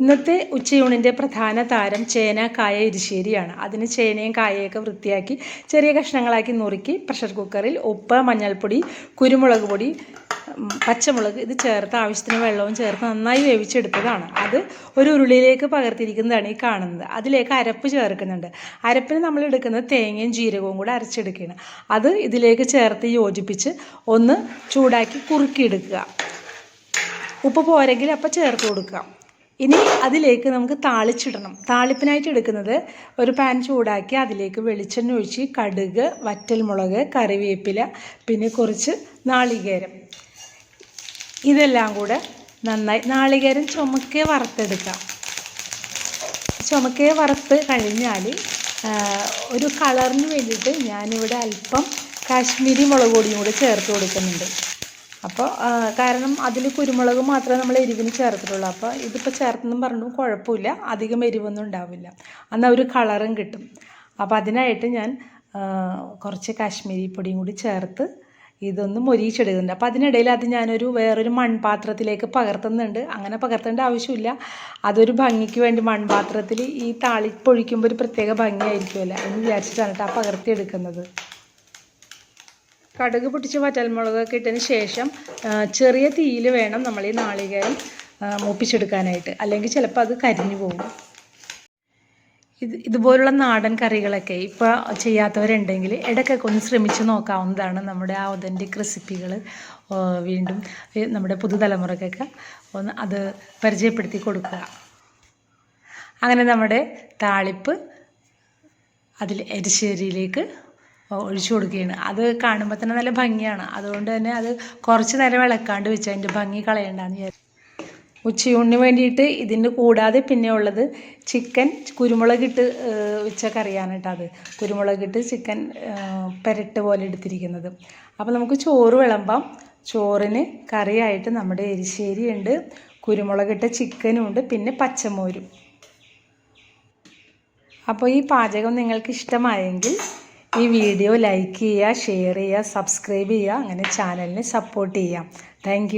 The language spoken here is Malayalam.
ഇന്നത്തെ ഉച്ചയൂണിന്റെ പ്രധാന താരം ചേന കായ എരിശ്ശേരിയാണ്. അതിന് ചേനയും കായയൊക്കെ വൃത്തിയാക്കി ചെറിയ കഷ്ണങ്ങളാക്കി നുറുക്കി പ്രഷർ കുക്കറിൽ ഉപ്പ് മഞ്ഞൾപ്പൊടി കുരുമുളക് പൊടി പച്ചമുളക് ഇത് ചേർത്ത് ആവശ്യത്തിന് വെള്ളവും ചേർത്ത് നന്നായി വേവിച്ചെടുത്തതാണ്. അത് ഒരു ഉരുളിയിലേക്ക് പകർത്തിയിരിക്കുന്നതാണ് ഈ കാണുന്നത്. അതിലേക്ക് അരപ്പ് ചേർക്കുന്നുണ്ട്. അരപ്പിന് നമ്മൾ എടുക്കുന്നത് തേങ്ങയും ജീരകവും കൂടെ അരച്ചെടുക്കുകയാണ്. അത് ഇതിലേക്ക് ചേർത്ത് യോജിപ്പിച്ച് ഒന്ന് ചൂടാക്കി കുറുക്കിയെടുക്കുക. ഉപ്പ് പോരെങ്കിൽ അപ്പം ചേർത്ത് കൊടുക്കുക. ഇനി അതിലേക്ക് നമുക്ക് താളിച്ചിടണം. താളിപ്പിനായിട്ട് എടുക്കുന്നത് ഒരു പാൻ ചൂടാക്കി അതിലേക്ക് വെളിച്ചെണ്ണ ഒഴിച്ച് കടുക് വറ്റൽമുളക് കറിവേപ്പില പിന്നെ കുറച്ച് നാളികേരം. ഇതെല്ലാം കൂടെ നന്നായി നാളികേരം ചുമക്കെ വറുത്തെടുക്കാം. ചുമക്കെ വറുത്ത് കഴിഞ്ഞാൽ ഒരു കളറിന് വേണ്ടിയിട്ട് ഞാനിവിടെ അല്പം കാശ്മീരി മുളക് പൊടിയും കൂടെ ചേർത്ത് കൊടുക്കുന്നുണ്ട്. അപ്പോൾ കാരണം അതിൽ കുരുമുളക് മാത്രമേ നമ്മൾ എരിവിന് ചേർത്തിട്ടുള്ളൂ. അപ്പോൾ ഇതിപ്പോൾ ചേർത്തെന്നും പറഞ്ഞു കുഴപ്പമില്ല. അധികം എരിവൊന്നും ഉണ്ടാവില്ല. എന്നാൽ ഒരു കളറും കിട്ടും. അപ്പോൾ അതിനായിട്ട് ഞാൻ കുറച്ച് കാശ്മീരി പൊടിയും കൂടി ചേർത്ത് ഇതൊന്ന് മൊരിയിച്ചെടുക്കുന്നുണ്ട്. അപ്പോൾ അതിനിടയിൽ അത് ഞാനൊരു വേറൊരു മൺപാത്രത്തിലേക്ക് പകർത്തുന്നുണ്ട്. അങ്ങനെ പകർത്തേണ്ട ആവശ്യമില്ല. അതൊരു ഭംഗിക്ക് വേണ്ടി മൺപാത്രത്തിൽ ഈ താളി പൊഴിക്കുമ്പോൾ ഒരു പ്രത്യേക ഭംഗിയായിരിക്കുമല്ലോ എന്ന് വിചാരിച്ചിട്ടാണ് കേട്ടോ ആ പകർത്തിയെടുക്കുന്നത്. കടുക് പൊട്ടിച്ച് വറ്റൽമുളകൊക്കെ ഇട്ടതിന് ശേഷം ചെറിയ തീയിൽ വേണം നമ്മൾ ഈ നാളികേരം മൂപ്പിച്ചെടുക്കാനായിട്ട്. അല്ലെങ്കിൽ ചിലപ്പോൾ അത് കരിഞ്ഞു പോകും. ഇത് ഇതുപോലുള്ള നാടൻ കറികളൊക്കെ ഇപ്പോൾ ചെയ്യാത്തവരുണ്ടെങ്കിൽ ഇടയ്ക്കൊക്കെ ഒന്ന് ശ്രമിച്ച് നോക്കാവുന്നതാണ് നമ്മുടെ ആ ഒതന്റിക് റെസിപ്പികൾ വീണ്ടും നമ്മുടെ പുതുതലമുറക്കൊക്കെ ഒന്ന് അത് പരിചയപ്പെടുത്തി കൊടുക്കുക. അങ്ങനെ നമ്മുടെ താളിപ്പ് അതിൽ എരിശ്ശേരിയിലേക്ക് ഒഴിച്ചു കൊടുക്കുകയാണ്. അത് കാണുമ്പോൾ തന്നെ നല്ല ഭംഗിയാണ്. അതുകൊണ്ട് തന്നെ അത് കുറച്ച് നേരം വിളക്കാണ്ട് വെച്ച് അതിന്റെ ഭംഗി കളയണ്ടെന്ന് വിചാരിച്ചു. ഉച്ചയൂണിന് വേണ്ടിയിട്ട് ഇതിന് കൂടാതെ പിന്നെ ഉള്ളത് ചിക്കൻ കുരുമുളകിട്ട് വെച്ച കറിയാണ് കേട്ടോ അത്. കുരുമുളകിട്ട് ചിക്കൻ പെരട്ട് പോലെ എടുത്തിരിക്കുന്നത്. അപ്പോൾ നമുക്ക് ചോറ് വിളമ്പാം. ചോറിന് കറിയായിട്ട് നമ്മുടെ എരിശ്ശേരി ഉണ്ട് കുരുമുളകിട്ട ചിക്കനും ഉണ്ട് പിന്നെ പച്ചമോരും. അപ്പോൾ ഈ പാചകം നിങ്ങൾക്ക് ഇഷ്ടമായെങ്കിൽ ഈ വീഡിയോ ലൈക്ക് ചെയ്യുക ഷെയർ ചെയ്യുക സബ്സ്ക്രൈബ് ചെയ്യുക അങ്ങനെ ചാനലിനെ സപ്പോർട്ട് ചെയ്യാം താങ്ക്